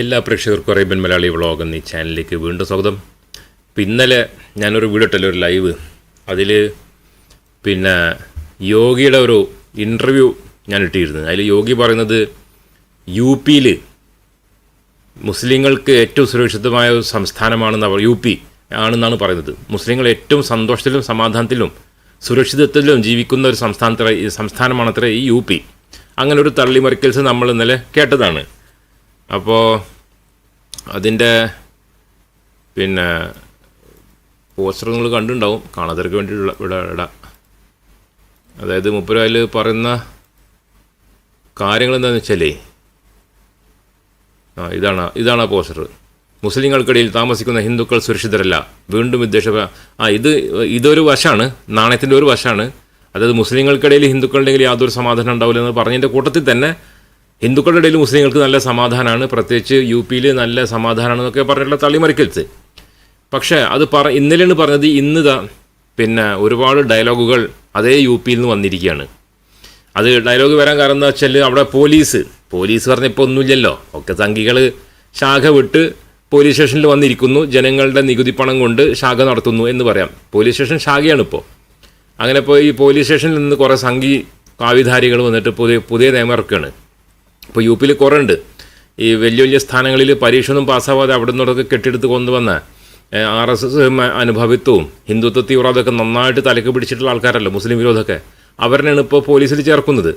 എല്ലാ പ്രേക്ഷകർക്കും Arabian Malayali vlog എന്നീ ചാനലിലേക്ക് വീണ്ടും സ്വാഗതം. ഇപ്പം ഇന്നലെ ഞാനൊരു വീഡിയോ ഇട്ടല്ലോ ഒരു ലൈവ്. അതിൽ പിന്നെ യോഗിയുടെ ഒരു ഇന്റർവ്യൂ ഞാൻ ഇട്ടിരുന്നു. അതിൽ യോഗി പറയുന്നത് യു പിയിൽ മുസ്ലിങ്ങൾക്ക് ഏറ്റവും സുരക്ഷിതമായ ഒരു സംസ്ഥാനമാണെന്ന് അവർ യു പി ആണെന്നാണ് പറയുന്നത്. മുസ്ലിങ്ങൾ ഏറ്റവും സന്തോഷത്തിലും സമാധാനത്തിലും സുരക്ഷിതത്വത്തിലും ജീവിക്കുന്ന ഒരു സംസ്ഥാനത്ര സംസ്ഥാനമാണത്ര ഈ യു പി. അങ്ങനെ ഒരു തള്ളിമറിക്കൽസ് നമ്മൾ ഇന്നലെ കേട്ടതാണ്. അപ്പോൾ അതിന്റെ പിന്നെ പോസ്റ്റർ നിങ്ങൾ കണ്ടിട്ടുണ്ടാവും. കാണാത്തവർക്ക് വേണ്ടിയിട്ടുള്ള ഇവിടെ ഇടാം. അതായത് മുപ്പത് അതിൽ പറയുന്ന കാര്യങ്ങൾ എന്താണെന്ന് വെച്ചാലേ ആ ഇതാണ് ഇതാണ് ആ പോസ്റ്റർ. മുസ്ലിങ്ങൾക്കിടയിൽ താമസിക്കുന്ന ഹിന്ദുക്കൾ സുരക്ഷിതരല്ല. വീണ്ടും വിദ്വേഷ ആ ഇത് ഇതൊരു വശമാണ് നാണയത്തിന്റെ ഒരു വശമാണ് അതായത് മുസ്ലിങ്ങൾക്കിടയിൽ ഹിന്ദുക്കളുണ്ടെങ്കിൽ യാതൊരു സമാധാനം ഉണ്ടാവില്ല എന്ന് പറഞ്ഞതിന്റെ കൂട്ടത്തിൽ തന്നെ ഹിന്ദുക്കളുടെ ഇടയിൽ മുസ്ലിങ്ങൾക്ക് നല്ല സമാധാനമാണ് പ്രത്യേകിച്ച് യു പിയിൽ നല്ല സമാധാനമാണെന്നൊക്കെ പറഞ്ഞിട്ടുള്ള തള്ളിമറിക്കൽസ് പക്ഷേ അത് പറ ഇന്നലെയാണ് പറഞ്ഞത് ഇന്ന് പിന്നെ ഒരുപാട് ഡയലോഗുകൾ അതേ യു പിയിൽ നിന്ന് വന്നിരിക്കുകയാണ്. അത് ഡയലോഗ് വരാൻ കാരണം എന്താ വെച്ചാൽ അവിടെ പോലീസ് പോലീസ് പറഞ്ഞപ്പോൾ ഒന്നുമില്ലല്ലോ. ഒക്കെ സംഘികൾ ശാഖ വിട്ട് പോലീസ് സ്റ്റേഷനിൽ വന്നിരിക്കുന്നു. ജനങ്ങളുടെ നികുതി പണം കൊണ്ട് ശാഖ നടത്തുന്നു എന്ന് പറയാം. പോലീസ് സ്റ്റേഷൻ ശാഖയാണ് ഇപ്പോൾ അങ്ങനെ ഇപ്പോൾ ഈ പോലീസ് സ്റ്റേഷനിൽ നിന്ന് കുറേ സംഘി കാവിധാരികൾ വന്നിട്ട് പുതിയ പുതിയ നിയമം ഇറക്കുകയാണ്. ഇപ്പോൾ യു പിയിൽ കുറേ ഈ വലിയ വലിയ സ്ഥാനങ്ങളിൽ പരീക്ഷ ഒന്നും പാസ്സാവാതെ അവിടെ നിന്നൊക്കെ കെട്ടിയെടുത്ത് കൊണ്ടുവന്ന ആർ എസ് എസ് അനുഭവിത്വവും ഹിന്ദുത്വ തീവ്രവാദമൊക്കെ നന്നായിട്ട് തലക്ക് പിടിച്ചിട്ടുള്ള ആൾക്കാരല്ലോ മുസ്ലിം വിരോധമൊക്കെ. അവരെയാണ് ഇപ്പോൾ പോലീസിൽ ചേർക്കുന്നത്.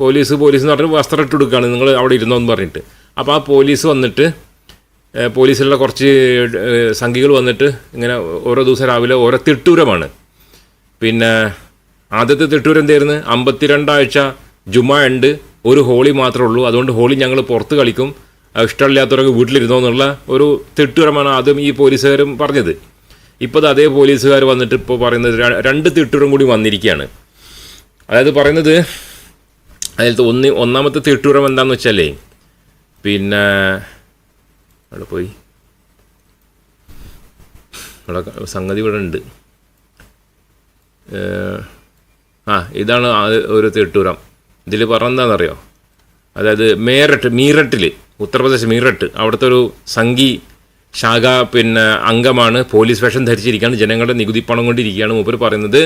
പോലീസ് പോലീസ് എന്ന് പറഞ്ഞ് വസ്ത്രം ഇട്ട് കൊടുക്കുകയാണ് നിങ്ങൾ അവിടെ ഇരുന്നോ എന്ന് പറഞ്ഞിട്ട്. അപ്പോൾ ആ പോലീസ് വന്നിട്ട് പോലീസിലുള്ള കുറച്ച് സംഘികൾ വന്നിട്ട് ഇങ്ങനെ ഓരോ ദിവസം രാവിലെ ഓരോ തിട്ടൂരമാണ്. പിന്നെ ആദ്യത്തെ തിട്ടൂരം എന്തായിരുന്നു അമ്പത്തിരണ്ടാഴ്ച ജുമാ ഉണ്ട്. ഒരു ഹോളി മാത്രമേ ഉള്ളൂ. അതുകൊണ്ട് ഹോളി ഞങ്ങൾ പുറത്ത് കളിക്കും. ഇഷ്ടമില്ലാത്തവരൊക്കെ വീട്ടിലിരുന്നോ എന്നുള്ള ഒരു തിട്ടുരമാണ് ആദ്യം ഈ പോലീസുകാരും പറഞ്ഞത്. ഇപ്പോൾ അത് പോലീസുകാർ വന്നിട്ട് ഇപ്പോൾ പറയുന്നത് രണ്ട് തിട്ടുരം കൂടി വന്നിരിക്കുകയാണ്. അതായത് പറയുന്നത് അതിലത്തെ ഒന്ന് ഒന്നാമത്തെ തിട്ടുരം എന്താണെന്ന് വെച്ചാലേ പിന്നെ അവിടെ പോയി. സംഗതി ഇവിടെ ഉണ്ട്. ആ ഇതാണ് ഒരു തിട്ടൂരം. ഇതിൽ പറഞ്ഞെന്താണെന്നറിയോ? അതായത് മേറട്ട് മീററ്റിൽ ഉത്തർപ്രദേശ് മീററ്റ് അവിടുത്തെ ഒരു സംഘി ശാഖ പിന്നെ അംഗമാണ് പോലീസ് വേഷം ധരിച്ചിരിക്കുകയാണ് ജനങ്ങളുടെ നികുതി പണം കൊണ്ടിരിക്കുകയാണ് മൂപ്പർ പറയുന്നത്.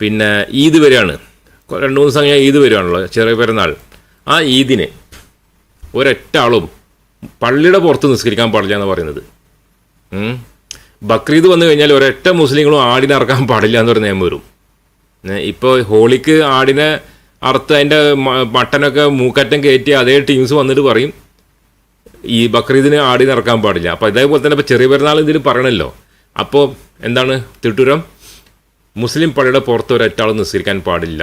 പിന്നെ ഈദ് വരെയാണ്. രണ്ട് മൂന്ന് ദിവസം ഈദ് വരുവാണല്ലോ ചെറിയ പെരുന്നാൾ. ആ ഈദിന് ഒരൊറ്റ ആളും പള്ളിയുടെ പുറത്ത് നിസ്കരിക്കാൻ പാടില്ല എന്ന് പറയുന്നത്. ബക്രീദ് വന്നു കഴിഞ്ഞാൽ ഒരൊറ്റ മുസ്ലിങ്ങളും ആടിനെ ഇറക്കാൻ പാടില്ല എന്ന് പറഞ്ഞ നിയമം വരും. ഇപ്പോൾ ഹോളിക്ക് ആടിനെ അറുത്ത് അതിന്റെ മട്ടനൊക്കെ മൂക്കറ്റം കയറ്റി അതേ ടീംസ് വന്നിട്ട് പറയും ഈ ബക്രീദിന് ആടി നടക്കാൻ പാടില്ല. അപ്പോൾ ഇതേപോലെ തന്നെ ഇപ്പോൾ ചെറിയ പെരുന്നാൾ ഇതിൽ പറയണല്ലോ. അപ്പോൾ എന്താണ്? തിട്ടൂരം മുസ്ലിം പള്ളിയുടെ പുറത്ത് ഒരൊറ്റാളും നിസ്കരിക്കാൻ പാടില്ല.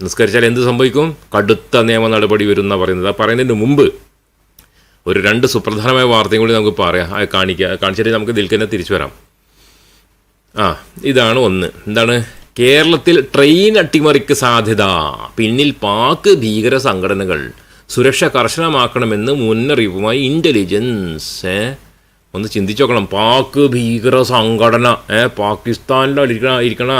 നിസ്കരിച്ചാൽ എന്ത് സംഭവിക്കും? കടുത്ത നിയമ നടപടി വരും എന്നാണ് പറയുന്നത്. ആ പറയുന്നതിന് മുമ്പ് ഒരു രണ്ട് സുപ്രധാനമായ വാർത്തയും കൂടി നമുക്ക് പറയാം. കാണിക്കുക കാണിച്ചിട്ട് നമുക്ക് ഇതിൽ തിരിച്ചു വരാം. ആ ഇതാണ് ഒന്ന്. എന്താണ്? കേരളത്തിൽ ട്രെയിൻ അട്ടിമറിക്ക് സാധ്യത. പിന്നിൽ പാക് ഭീകര സംഘടനകൾ സുരക്ഷ കർശനമാക്കണമെന്ന് മുന്നറിയിപ്പുമായി ഇന്റലിജൻസ് ഏ? ഒന്ന് ചിന്തിച്ചു നോക്കണം. പാക് ഭീകര സംഘടന ഏ? പാകിസ്ഥാനിൽ ഇരിക്കണ ഇരിക്കണ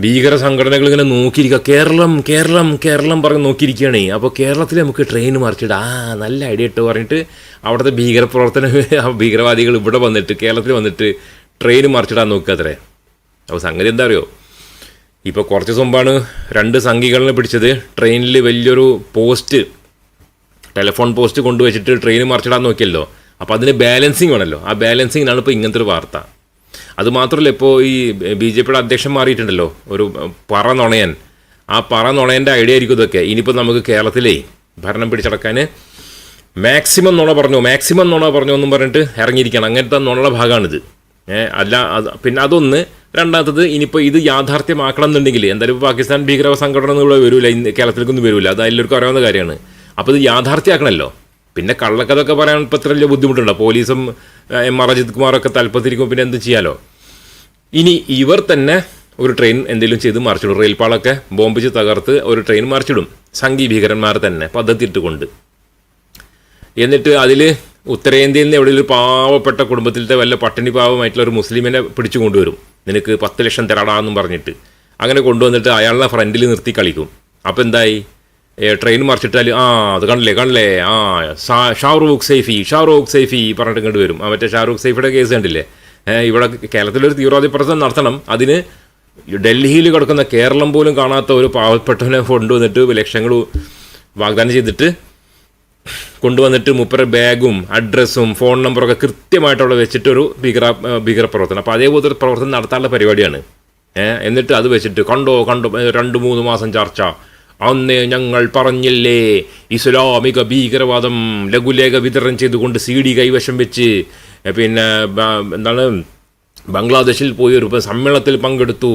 ഭീകര സംഘടനകൾ ഇങ്ങനെ നോക്കിയിരിക്കുക കേരളം കേരളം കേരളം പറഞ്ഞ് നോക്കിയിരിക്കുകയാണ്. അപ്പോൾ കേരളത്തിൽ നമുക്ക് ട്രെയിൻ മറിച്ചിടാം. ആ നല്ല ഐഡിയ ഇട്ട് പറഞ്ഞിട്ട് അവിടുത്തെ ഭീകര പ്രവർത്തന ഭീകരവാദികൾ ഇവിടെ വന്നിട്ട് കേരളത്തിൽ വന്നിട്ട് ട്രെയിൻ മറിച്ചിടാൻ നോക്കുക അത്രേ. അപ്പോൾ സംഗതി എന്താ അറിയോ? ഇപ്പോൾ കുറച്ച് മുമ്പാണ് രണ്ട് സംഘികളെ പിടിച്ചത്. ട്രെയിനിൽ വലിയൊരു പോസ്റ്റ് ടെലിഫോൺ പോസ്റ്റ് കൊണ്ടുവച്ചിട്ട് ട്രെയിൻ മറിച്ചിടാൻ നോക്കിയല്ലോ. അപ്പോൾ അതിന് ബാലൻസിങ് വേണമല്ലോ ആ ബാലൻസിങ്ങിനാണ് ഇപ്പോൾ ഇങ്ങനത്തെ ഒരു വാർത്ത. അതുമാത്രമല്ല ഇപ്പോൾ ഈ ബി ജെ പിയുടെ അധ്യക്ഷൻ മാറിയിട്ടുണ്ടല്ലോ. ഒരു പറ നുണയൻ. ആ പറ നുണയന്റെ ഐഡിയ ആയിരിക്കും ഇതൊക്കെ. ഇനിയിപ്പോൾ നമുക്ക് കേരളത്തിലേ ഭരണം പിടിച്ചടക്കാൻ മാക്സിമം നുണ പറഞ്ഞു. മാക്സിമം നുണ പറഞ്ഞു എന്നും പറഞ്ഞിട്ട് ഇറങ്ങിയിരിക്കണം അങ്ങനത്തെ നുണയുടെ ഭാഗമാണിത്. അല്ല പിന്നെ അതൊന്ന് രണ്ടാമത്തത് ഇനിയിപ്പോൾ ഇത് യാഥാർത്ഥ്യമാക്കണം എന്നുണ്ടെങ്കിൽ എന്തായാലും പാകിസ്ഥാൻ ഭീകര സംഘടന ഇവിടെ വരില്ല കേരളത്തിലേക്കൊന്നും വരില്ല അത് എല്ലാവർക്കും അറിയാവുന്ന കാര്യമാണ്. അപ്പോൾ ഇത് യാഥാർത്ഥ്യമാക്കണമല്ലോ. പിന്നെ കള്ളക്കഥൊക്കെ പറയാൻ ഇപ്പോൾ ഇത്ര വലിയ ബുദ്ധിമുട്ടുണ്ടോ. പോലീസും എം ആർ അജിത് കുമാറൊക്കെ തലപ്പത്തിരിക്കുമ്പോൾ പിന്നെ എന്ത് ചെയ്യാലോ? ഇനി ഇവർ തന്നെ ഒരു ട്രെയിൻ എന്തെങ്കിലും ചെയ്ത് മറിച്ചിടും. റെയിൽപാളൊക്കെ ബോംബിച്ച് തകർത്ത് ഒരു ട്രെയിൻ മറിച്ചിടും. സംഘി ഭീകരന്മാർ തന്നെ പദ്ധതി ഇട്ടുകൊണ്ട് എന്നിട്ട് അതിൽ ഉത്തരേന്ത്യയിൽ നിന്ന് എവിടെയൊരു പാവപ്പെട്ട കുടുംബത്തിലത്തെ വല്ല പട്ടിണി പാവമായിട്ടുള്ള ഒരു മുസ്ലിമിനെ പിടിച്ചു കൊണ്ടുവരും. നിനക്ക് പത്ത് ലക്ഷം തരാടാന്നും പറഞ്ഞിട്ട്. അങ്ങനെ കൊണ്ടുവന്നിട്ട് അയാളെ ഫ്രണ്ടിൽ നിർത്തി കളിക്കും. അപ്പോൾ എന്തായി? ട്രെയിൻ മറിച്ചിട്ടാൽ ആ അത് കണ്ടില്ലേ കണ്ടില്ലേ? ആ ഷാറൂഖ് സൈഫി ഷാറൂഖ് സൈഫി പറഞ്ഞിട്ട് ഇങ്ങോട്ട് വരും. ആ മറ്റേ ഷാറൂഖ് സൈഫിയുടെ കേസ് കണ്ടില്ലേ? ഇവിടെ കേരളത്തിലൊരു തീവ്രവാദി പ്രവർത്തനം നടത്തണം. അതിന് ഡൽഹിയിൽ കിടക്കുന്ന കേരളം പോലും കാണാത്ത ഒരു പാവപ്പെട്ടവനെ കൊണ്ടുവന്നിട്ട് ലക്ഷങ്ങൾ വാഗ്ദാനം ചെയ്തിട്ട് കൊണ്ടുവന്നിട്ട് മുപ്പര ബാഗും അഡ്രസ്സും ഫോൺ നമ്പറൊക്കെ കൃത്യമായിട്ട് അവിടെ വെച്ചിട്ട് ഒരു ഭീകര ഭീകര പ്രവർത്തനം അപ്പോൾ അതേപോലത്തെ പ്രവർത്തനം നടത്താനുള്ള പരിപാടിയാണ്. എന്നിട്ട് അത് വെച്ചിട്ട് കണ്ടോ കണ്ടോ രണ്ട് മൂന്ന് മാസം ചർച്ച. അന്ന് ഞങ്ങൾ പറഞ്ഞില്ലേ ഇസ്ലാമിക ഭീകരവാദം ലഘുലേഖ വിതരണം ചെയ്തുകൊണ്ട് സി ഡി കൈവശം വെച്ച് പിന്നെ എന്താണ് ബംഗ്ലാദേശിൽ പോയി ഒരു സമ്മേളനത്തിൽ പങ്കെടുത്തു.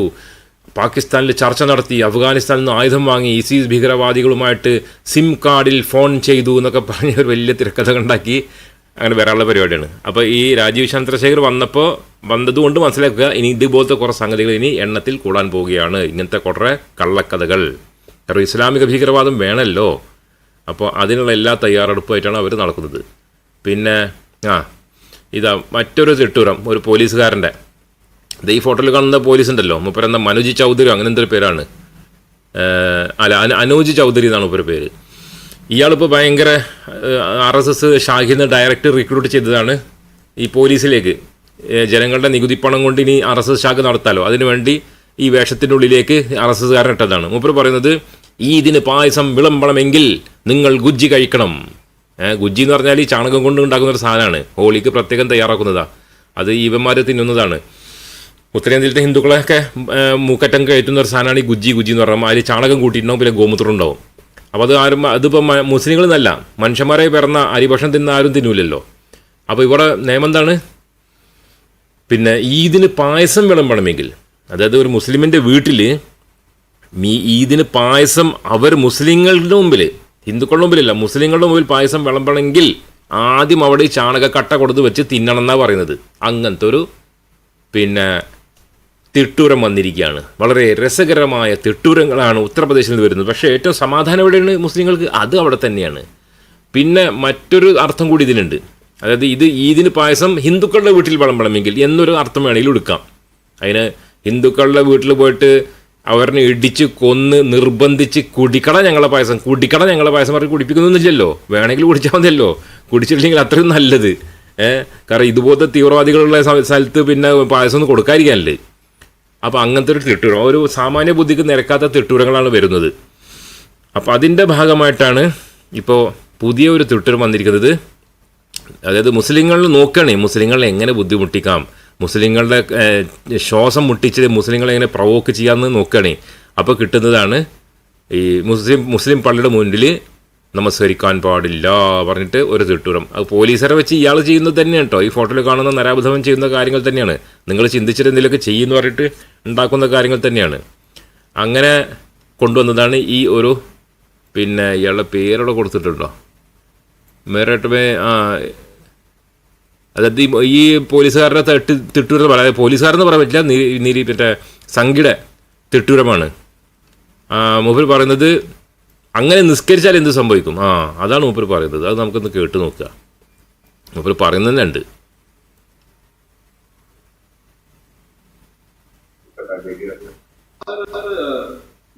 പാകിസ്ഥാനിൽ ചർച്ച നടത്തി അഫ്ഗാനിസ്ഥാനിൽ നിന്ന് ആയുധം വാങ്ങി ഇസീസ് ഭീകരവാദികളുമായിട്ട് സിം കാർഡിൽ ഫോൺ ചെയ്തു എന്നൊക്കെ പറഞ്ഞ് ഒരു വലിയ തിരക്കഥ ഉണ്ടാക്കി അങ്ങനെ വരാനുള്ള പരിപാടിയാണ്. അപ്പോൾ ഈ രാജീവ് ചന്ദ്രശേഖർ വന്നപ്പോൾ വന്നതുകൊണ്ട് മനസ്സിലാക്കുക ഇനി ഇതുപോലത്തെ കുറേ സംഗതികൾ ഇനി എണ്ണത്തിൽ കൂടാൻ പോവുകയാണ്. ഇങ്ങനത്തെ കുറേ കള്ളക്കഥകൾ. കാരണം ഇസ്ലാമിക ഭീകരവാദം വേണമല്ലോ അപ്പോൾ അതിനുള്ള എല്ലാ തയ്യാറെടുപ്പുമായിട്ടാണ് അവർ നടക്കുന്നത്. പിന്നെ ആ ഇതാ മറ്റൊരു തിട്ടൂരം ഒരു പോലീസുകാരന്റെ. ഈ ഫോട്ടോയിൽ കാണുന്ന പോലീസ് ഉണ്ടല്ലോ മുപ്പരെന്താ മനോജ് ചൗധരി അങ്ങനെ എന്തൊരു പേരാണ്. അല്ല അന- അനോജ് ചൗധരി എന്നാണ് മുപ്പര് പേര്. ഇയാളിപ്പോൾ ഭയങ്കര ആർ എസ് എസ് ഷാഹിന്ന് ഡയറക്റ്റ് റിക്രൂട്ട് ചെയ്തതാണ് ഈ പോലീസിലേക്ക്. ജനങ്ങളുടെ നികുതി പണം കൊണ്ട് ഇനി ആർ എസ് എസ് ശാഖ നടത്താലോ അതിനുവേണ്ടി ഈ വേഷത്തിന്റെ ഉള്ളിലേക്ക് ആർ എസ് എസ്കാരൻ ഇട്ടതാണ്. മൂപ്പർ പറയുന്നത് ഈ ഇതിന് പായസം വിളമ്പണമെങ്കിൽ നിങ്ങൾ ഗുജ്ജി കഴിക്കണം. ഗുജ്ജി എന്ന് പറഞ്ഞാൽ ഈ ചാണകം കൊണ്ട് ഉണ്ടാക്കുന്ന ഒരു സാധനമാണ്. ഹോളിക്ക് പ്രത്യേകം തയ്യാറാക്കുന്നതാണ് അത് ഇവന്മാരെ തിന്നുന്നതാണ്. ഉത്തരേന്ത്യയിലത്തെ ഹിന്ദുക്കളൊക്കെ മൂക്കറ്റം കയറ്റുന്ന ഒരു സാധനമാണ് ഈ ഗുജ്ജി ഗുജ്ജി എന്ന് പറയുമ്പോൾ അതിൽ ചാണകം കൂട്ടിയിട്ടുണ്ടാവും പിന്നെ ഗോമൂത്രം ഉണ്ടാവും. അപ്പോൾ അത് ആരും അതിപ്പോൾ മുസ്ലിങ്ങൾ എന്നല്ല മനുഷ്യന്മാരെ പിറന്ന അരിഭക്ഷണം തിന്ന ആരും തിന്നൂലല്ലോ. അപ്പോൾ ഇവിടെ നിയമം എന്താണ്? പിന്നെ ഈദിന് പായസം വിളമ്പണമെങ്കിൽ അതായത് ഒരു മുസ്ലിമിന്റെ വീട്ടിൽ മീ ഈദിന് പായസം അവർ മുസ്ലിങ്ങളുടെ മുമ്പിൽ ഹിന്ദുക്കളുടെ മുമ്പിലല്ല മുസ്ലിങ്ങളുടെ മുമ്പിൽ പായസം വിളമ്പണമെങ്കിൽ ആദ്യം അവിടെ ചാണകക്കട്ട കൊടുത്ത് വെച്ച് തിന്നണം എന്നാണ് പറയുന്നത്. അങ്ങനത്തെ ഒരു പിന്നെ തിട്ടൂരം വന്നിരിക്കുകയാണ്. വളരെ രസകരമായ തിട്ടൂരങ്ങളാണ് ഉത്തർപ്രദേശിൽ നിന്ന് വരുന്നത്. പക്ഷേ ഏറ്റവും സമാധാനം എവിടെയാണ് മുസ്ലിങ്ങൾക്ക്? അത് അവിടെ തന്നെയാണ്. പിന്നെ മറ്റൊരു അർത്ഥം കൂടി ഇതിനുണ്ട്. അതായത് ഇത് ഈദിന് പായസം ഹിന്ദുക്കളുടെ വീട്ടിൽ വിളമ്പണമെങ്കിൽ എന്നൊരു അർത്ഥം വേണമെങ്കിൽ എടുക്കാം. അതിന് ഹിന്ദുക്കളുടെ വീട്ടിൽ പോയിട്ട് അവരെ ഇടിച്ച് കൊന്ന് നിർബന്ധിച്ച് കുടിക്കട ഞങ്ങളെ പായസം. കുടിക്കട ഞങ്ങളെ പായസം പറഞ്ഞ് കുടിപ്പിക്കുന്നൊന്നുമില്ലല്ലോ. വേണമെങ്കിൽ കുടിച്ചാൽ മതിയല്ലോ. കുടിച്ചിട്ടില്ലെങ്കിൽ അത്രയും നല്ലത്. കാരണം ഇതുപോലത്തെ തീവ്രവാദികളുള്ള സ്ഥ- സ്ഥലത്ത് പിന്നെ പായസം ഒന്നും കൊടുക്കാതിരിക്കാനല്ലേ. അപ്പോൾ അങ്ങനത്തെ ഒരു തിട്ടൂരം ഒരു സാമാന്യ ബുദ്ധിക്ക് നിരക്കാത്ത തിട്ടൂരങ്ങളാണ് വരുന്നത്. അപ്പോൾ അതിന്റെ ഭാഗമായിട്ടാണ് ഇപ്പോൾ പുതിയ ഒരു തിട്ടൂരം വന്നിരിക്കുന്നത്. അതായത് മുസ്ലിങ്ങളിൽ നോക്കണേ മുസ്ലിങ്ങളെ എങ്ങനെ ബുദ്ധിമുട്ടിക്കാം? മുസ്ലിങ്ങളുടെ ശ്വാസം മുട്ടിച്ച് മുസ്ലിങ്ങളെ എങ്ങനെ പ്രവോക്ക് ചെയ്യാമെന്ന് നോക്കണേ അപ്പോൾ കിട്ടുന്നതാണ് ഈ മുസ്ലിം മുസ്ലിം പള്ളിയുടെ മുന്നിൽ നമസ്കരിക്കാൻ പാടില്ല പറഞ്ഞിട്ട് ഒരു തിട്ടൂരം. അത് പോലീസരെ വെച്ച് ഇയാൾ ചെയ്യുന്നത് തന്നെയാണ് കേട്ടോ ഈ ഫോട്ടോയിൽ കാണുന്ന നരാബുധവൻ ചെയ്യുന്ന കാര്യങ്ങൾ തന്നെയാണ്. നിങ്ങൾ ചിന്തിച്ചിട്ട് എന്തെങ്കിലുമൊക്കെ ചെയ്യുമെന്ന് പറഞ്ഞിട്ട് ഉണ്ടാക്കുന്ന കാര്യങ്ങൾ തന്നെയാണ്. അങ്ങനെ കൊണ്ടുവന്നതാണ് ഈ ഒരു പിന്നെ ഇയാളുടെ പേരവിടെ കൊടുത്തിട്ടുണ്ടോ? മേരട്ടമേ ആ അതായത് ഈ പോലീസുകാരുടെ തട്ടി തിട്ടൂരം അതായത് പോലീസുകാരെന്ന് പറയാൻ പറ്റില്ല. നിരി നിരി മറ്റേ സംഘിയുടെ തിട്ടൂരമാണ്. ആ പറയുന്നത് അങ്ങനെ നിസ്കരിച്ചാൽ എന്ത് സംഭവിക്കും ആ അതാണ് മൂപ്പർ പറയുന്നത് അത് നമുക്കൊന്ന് കേട്ട് നോക്കുക മൂപ്പർ പറയുന്നത് തന്നെ ഉണ്ട്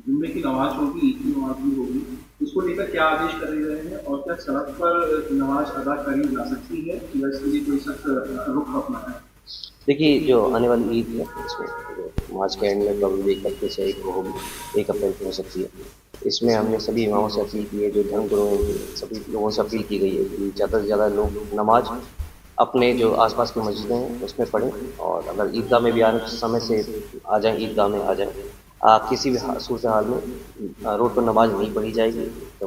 जुम्मे की नमाज होगी ईद की नमाज भी होगी इसको लेकर क्या आदेश कर रहे हैं और क्या सड़क पर नमाज अदा करी जा सकती है या इसके लिए कोई सख्त रुख अपना है देखिए जो आने वाली ईद है इसमें जो मार्च के एंड में कभी एक हफ्ते से एक वो होगी एक अप्रैल को हो सकती है इसमें हमने सभी इमामों से अपील की है जो धर्म गुरुओं हैं, सभी लोगों से अपील की गई है कि ज़्यादा से ज़्यादा लोग नमाज अपने जो आसपास की मस्जिदें हैं उसमें पढ़ें और अगर ईदगाह में भी आने समय से आ जाएं ईदगाह में आ जाएं आ, किसी भी हा- सूरत हाल में आ, रोड पर नमाज नहीं पढ़ी जाएगी तो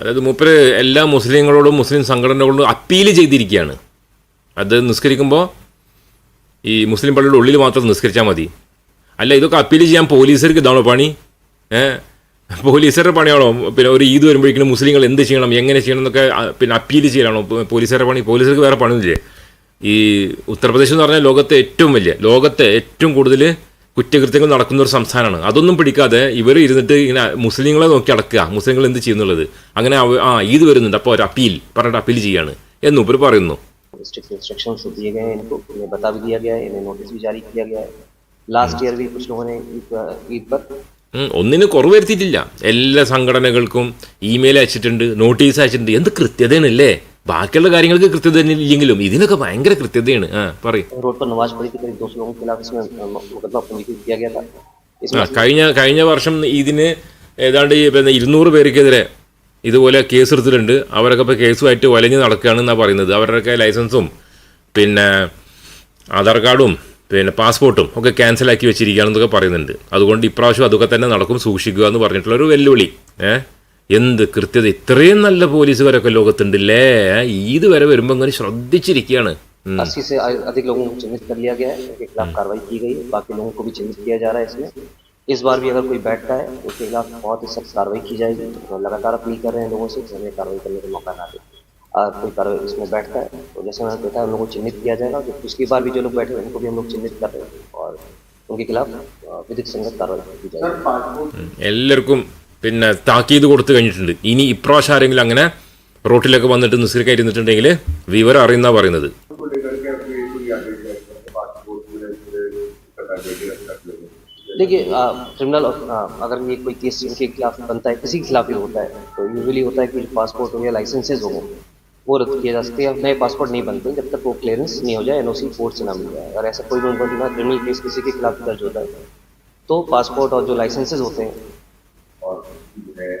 അതായത് മൂപ്പര് എല്ലാ മുസ്ലിങ്ങളോടും മുസ്ലിം സംഘടനകളോടും അപ്പീൽ ചെയ്തിരിക്കുകയാണ് അത് നിസ്കരിക്കുമ്പോൾ ഈ മുസ്ലിം പള്ളിയുടെ ഉള്ളിൽ മാത്രം നിസ്കരിച്ചാൽ മതി അല്ല ഇതൊക്കെ അപ്പീൽ ചെയ്യാൻ പോലീസുകാർക്ക് ഇതാണോ പണി ഏ പോലീസുകാരുടെ പണിയാണോ പിന്നെ ഒരു ഈദ് വരുമ്പോഴേക്കും മുസ്ലിങ്ങൾ എന്ത് ചെയ്യണം എങ്ങനെ ചെയ്യണം എന്നൊക്കെ ആ, പിന്നെ അപ്പീൽ ചെയ്യലാണോ പോ- പോലീസുകാരുടെ പണി പോലീസുകാർക്ക് വേറെ പണിയില്ലേ ഈ ഉത്തർപ്രദേശ് എന്ന് പറഞ്ഞാൽ ലോകത്തെ ഏറ്റവും വലിയ ലോകത്തെ ഏറ്റവും കൂടുതൽ കുറ്റകൃത്യങ്ങൾ നടക്കുന്ന ഒരു സംസ്ഥാനമാണ് അതൊന്നും പിടിക്കാതെ ഇവർ ഇരുന്നിട്ട് ഇങ്ങനെ മുസ്ലിങ്ങളെ നോക്കി അടക്കുക മുസ്ലിങ്ങൾ എന്ത് ചെയ്യുന്നുള്ളത് അങ്ങനെ അവ- ആ ഈദ് വരുന്നുണ്ട് അപ്പോൾ ഒരു അപ്പീൽ പറഞ്ഞിട്ട് അപ്പീൽ ചെയ്യാണ് എന്ന് ഇവർ പറയുന്നു स्ट्रिक्ट इंस्ट्रक्शंस दिए गए हैं इनको इन्हें बता भी दिया गया है इन्हें नोटिस भी जारी किया गया है लास्ट ईयर भी कुछ लोगों ने ईद पर- ईद पर ഉം, ഒന്നിന് കുറവ് വരുത്തിയിട്ടില്ല എല്ലാ സംഘടനകൾക്കും ഇമെയിൽ അയച്ചിട്ടുണ്ട് നോട്ടീസ് അയച്ചിട്ടുണ്ട്. എന്ത് കൃത്യതയാണല്ലേ? ബാക്കിയുള്ള കാര്യങ്ങൾക്ക് കൃത്യത ഇല്ലെങ്കിലും ഇതിനൊക്കെ ഭയങ്കര കൃത്യതയാണ്. ആ ആ കഴിഞ്ഞ കഴിഞ്ഞ വർഷം ഇതിന് ഏതാണ്ട് ഇരുന്നൂറ് പേർക്കെതിരെ ഇതുപോലെ കേസ് എടുത്തിട്ടുണ്ട്. അവരൊക്കെ ഇപ്പൊ കേസുമായിട്ട് വലഞ്ഞു നടക്കുകയാണെന്നാണ് പറയുന്നത്. അവരുടെയൊക്കെ ലൈസൻസും പിന്നെ ആധാർ കാർഡും പിന്നെ പാസ്പോർട്ടും ഒക്കെ ക്യാൻസലാക്കി വെച്ചിരിക്കുകയാണെന്നൊക്കെ പറയുന്നുണ്ട് അതുകൊണ്ട് ഇപ്രാവശ്യം അതൊക്കെ തന്നെ നടക്കും സൂക്ഷിക്കുക എന്ന് പറഞ്ഞിട്ടുള്ള ഒരു വെല്ലുവിളി ഏ എന്ത് കൃത്യത ഇത്രയും നല്ല പോലീസുകാരൊക്കെ ലോകത്തുണ്ടല്ലേ ഈദ് വരെ വരുമ്പോൾ ഇങ്ങനെ ശ്രദ്ധിച്ചിരിക്കുകയാണ് ഉം. अस्सी से आ- अधिक लोगों को चिन्हित कर लिया गया है उनके खिलाफ कार्रवाई की गई है बाकी लोगों को भी चिन्हित किया जा रहा है इसमें इस बार भी अगर कोई बैठता है तो उसके खिलाफ बहुत ही सख्त कार्रवाई की जाएगी तो लगातार अपील कर रहे हैं लोगों से कि हमें कार्रवाई करने का मौका ना दे अगर कोई कार्रवाई इसमें बैठता है तो जैसे मैंने बताया उन लोगों को चिन्हित किया जाएगा तो पिछली बार भी जो लोग बैठे हैं उनको भी हम लोग चिन्हित कर रहे हैं और उनके खिलाफ अ, विधिक संगत कार्रवाई की जाएगी सर पासपोर्ट എല്ലാവർക്കും പിന്നെ താക്കീത് കൊടുത്തു കഴിഞ്ഞിട്ടുണ്ട് ഇനി ഇപ്രാവശ്യം ആരെങ്കിലും അങ്ങനെ റോട്ടിലൊക്കെ വന്നിട്ട് നിസ്കരിക്കാൻ ഇരുന്നിട്ടുണ്ടെങ്കിൽ വിവരം അറിയുന്ന പറയുന്നത് को लेकर के अपनी कोई आदेश है पासपोर्ट पूरे पूरे बता देंगे रख लेंगे देखिए क्रिमिनल अगर ये कोई केस इनके खिलाफ बनता है किसी के खिलाफ भी होता है तो यूजुअली होता है कि जो पासपोर्ट हो या लाइसेंसेज हो वो रद्द किए जा सकते हैं नए पासपोर्ट नहीं बनते जब तक वो क्लियरेंस नहीं हो जाए एनओसी कोर्ट से ना मिल जाए अगर ऐसा कोई भी बना क्रिमिनल केस किसी के खिलाफ दर्ज होता है तो पासपोर्ट और जो लाइसेंसेज होते हैं और जो है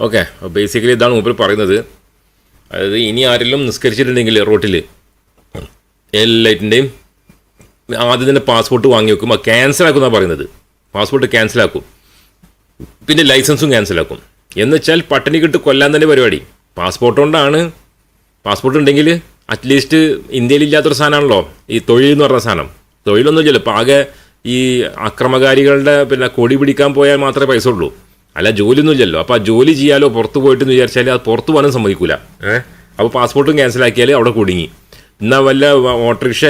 ഓക്കെ ബേസിക്കലി ഇതാണ് മൂപ്പർ പറയുന്നത് അതായത് ഇനി ആരെങ്കിലും നിസ്കരിച്ചിട്ടുണ്ടെങ്കിൽ റോട്ടിൽ എല്ലാറ്റിൻ്റെയും ആദ്യം തന്നെ പാസ്പോർട്ട് വാങ്ങി വെക്കും അത് ക്യാൻസലാക്കുമെന്നാണ് പറയുന്നത് പാസ്പോർട്ട് ക്യാൻസലാക്കും പിന്നെ ലൈസൻസും ക്യാൻസലാക്കും എന്ന് വെച്ചാൽ പട്ടിണി കിട്ട് കൊല്ലാൻ തന്നെ പരിപാടി പാസ്പോർട്ട് കൊണ്ടാണ് പാസ്പോർട്ട് ഉണ്ടെങ്കിൽ അറ്റ്ലീസ്റ്റ് ഇന്ത്യയിലില്ലാത്തൊരു സാധനമാണല്ലോ ഈ തൊഴിൽ എന്ന് പറഞ്ഞ സാധനം. തൊഴിലൊന്നും ഇല്ലല്ലോ ഇപ്പം ആകെ ഈ അക്രമകാരികളുടെ പിന്നെ കൊടി പിടിക്കാൻ പോയാൽ മാത്രമേ പൈസ ഉള്ളൂ. അല്ല ജോലിയൊന്നും ഇല്ലല്ലോ അപ്പോൾ ആ ജോലി ചെയ്യാലോ പുറത്ത് പോയിട്ട് എന്ന് വിചാരിച്ചാൽ അത് പുറത്ത് പോകാനും സമ്മതിക്കില്ല ഏഹ് അപ്പോൾ പാസ്പോർട്ടും ക്യാൻസലാക്കിയാൽ അവിടെ കുടുങ്ങി. എന്നാൽ വല്ല ഓട്ടോറിക്ഷ